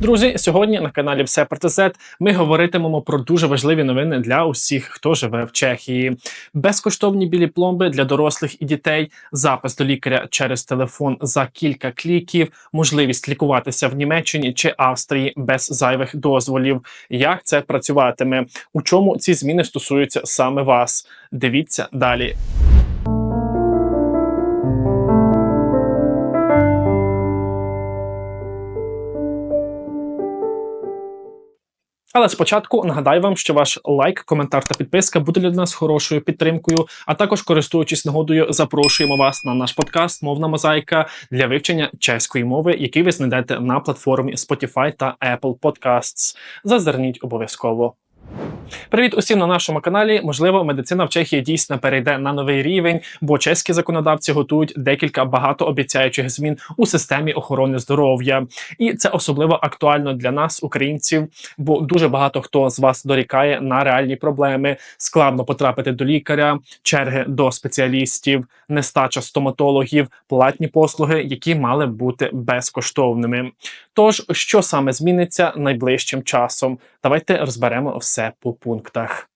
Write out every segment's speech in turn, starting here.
Друзі, сьогодні на каналі Все про ТЗ ми говоритимемо про дуже важливі новини для усіх, хто живе в Чехії. Безкоштовні білі пломби для дорослих і дітей, запис до лікаря через телефон за кілька кліків, можливість лікуватися в Німеччині чи Австрії без зайвих дозволів. Як це працюватиме? У чому ці зміни стосуються саме вас? Дивіться далі. Але спочатку нагадаю вам, що ваш лайк, коментар та підписка буде для нас хорошою підтримкою. А також, користуючись нагодою, запрошуємо вас на наш подкаст Мовна мозаїка для вивчення чеської мови, який ви знайдете на платформі Spotify та Apple Podcasts. Зазирніть обов'язково. Привіт усім на нашому каналі. Можливо, медицина в Чехії дійсно перейде на новий рівень, бо чеські законодавці готують декілька багатообіцяючих змін у системі охорони здоров'я, і це особливо актуально для нас, українців, бо дуже багато хто з вас дорікає на реальні проблеми. Складно потрапити до лікаря, черги до спеціалістів, нестача стоматологів, платні послуги, які мали бути безкоштовними. Тож, що саме зміниться найближчим часом? Давайте розберемо все по пунктах.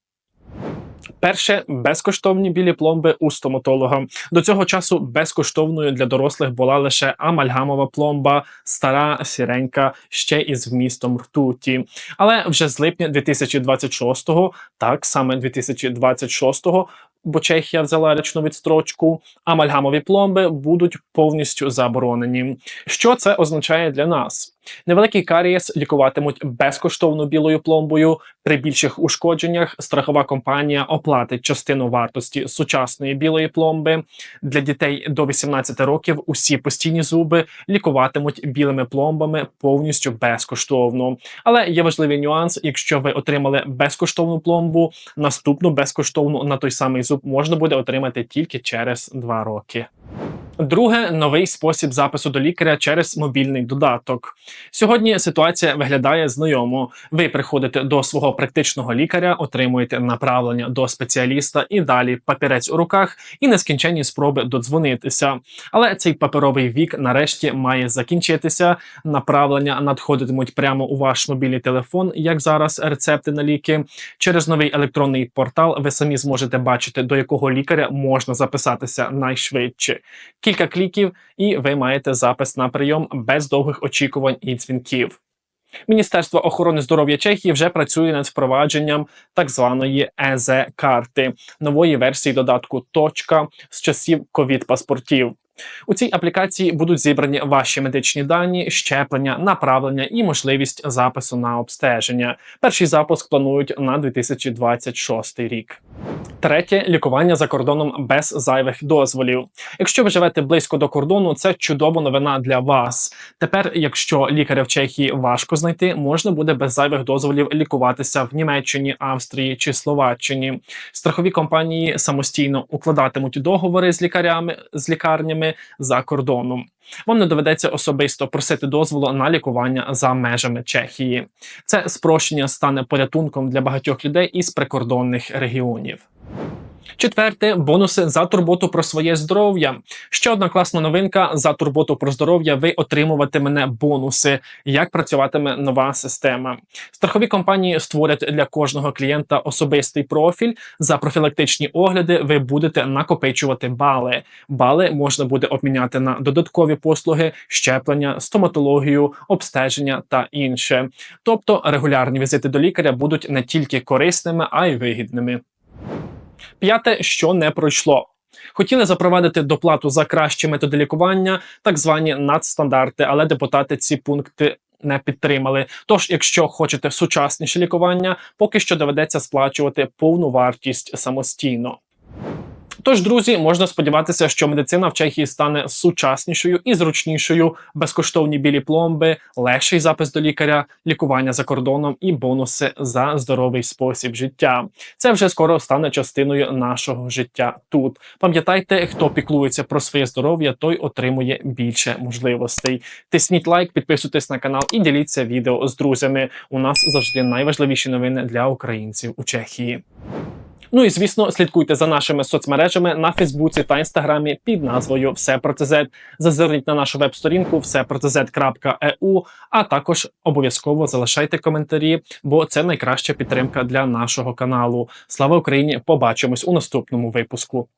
Перше безкоштовні білі пломби у стоматолога. До цього часу безкоштовною для дорослих була лише амальгамова пломба, стара сіренька, ще із вмістом ртуті. Але вже з липня 2026-го, так саме 2026-го, бо Чехія взяла річну відстрочку, амальгамові пломби будуть повністю заборонені. Що це означає для нас? Невеликий карієс лікуватимуть безкоштовно білою пломбою. При більших ушкодженнях страхова компанія оплатить частину вартості сучасної білої пломби. Для дітей до 18 років усі постійні зуби лікуватимуть білими пломбами повністю безкоштовно. Але є важливий нюанс: якщо ви отримали безкоштовну пломбу, наступну безкоштовну на той самий зуб можна буде отримати тільки через 2 роки. Друге новий спосіб запису до лікаря через мобільний додаток. Сьогодні ситуація виглядає знайомо. Ви приходите до свого практичного лікаря, отримуєте направлення до спеціаліста і далі папірець у руках і нескінченні спроби додзвонитися. Але цей паперовий вік нарешті має закінчитися. Направлення надходитимуть прямо у ваш мобільний телефон, як зараз рецепти на ліки. Через новий електронний портал ви самі зможете бачити, до якого лікаря можна записатися найшвидше кілька кліків, і ви маєте запис на прийом без довгих очікувань і дзвінків. Міністерство охорони здоров'я Чехії вже працює над впровадженням так званої ез карти нової версії додатку точка з часів ковід паспортів. У цій аплікації будуть зібрані ваші медичні дані, щеплення, направлення і можливість запису на обстеження. Перший запуск планують на 2026 рік. Третє лікування за кордоном без зайвих дозволів. Якщо ви живете близько до кордону, це чудова новина для вас. Тепер, якщо лікаря в Чехії важко знайти, можна буде без зайвих дозволів лікуватися в Німеччині, Австрії чи Словаччині. Страхові компанії самостійно укладатимуть договори з лікарями з лікарнями за кордоном. Вам не доведеться особисто просити дозволу на лікування за межами Чехії. Це спрощення стане порятунком для багатьох людей із прикордонних регіонів. Четверте бонуси за турботу про своє здоров'я. Ще одна класна новинка за турботу про здоров'я. Ви отримуватиме бонуси. Як працюватиме нова система? Страхові компанії створять для кожного клієнта особистий профіль. За профілактичні огляди ви будете накопичувати бали. Бали можна буде обміняти на додаткові послуги, щеплення, стоматологію, обстеження та інше. Тобто регулярні візити до лікаря будуть не тільки корисними, а й вигідними. П'яте, що не пройшло. Хотіли запровадити доплату за кращі методи лікування, так звані надстандарти, але депутати ці пункти не підтримали. Тож, якщо хочете сучасніше лікування, поки що доведеться сплачувати повну вартість самостійно. Тож, друзі, можна сподіватися, що медицина в Чехії стане сучаснішою і зручнішою, безкоштовні білі пломби, легший запис до лікаря, лікування за кордоном і бонуси за здоровий спосіб життя. Це вже скоро стане частиною нашого життя тут. Пам'ятайте, хто піклується про своє здоров'я, той отримує більше можливостей. Тисніть лайк, підписуйтесь на канал і діліться відео з друзями. У нас завжди найважливіші новини для українців у Чехії. Ну і звісно, слідкуйте за нашими соцмережами на Фейсбуці та Інстаграмі під назвою Все про ТЗ. Зазирніть на нашу веб-сторінку всепротз.eu, а також обов'язково залишайте коментарі, бо це найкраща підтримка для нашого каналу. Слава Україні! Побачимось у наступному випуску.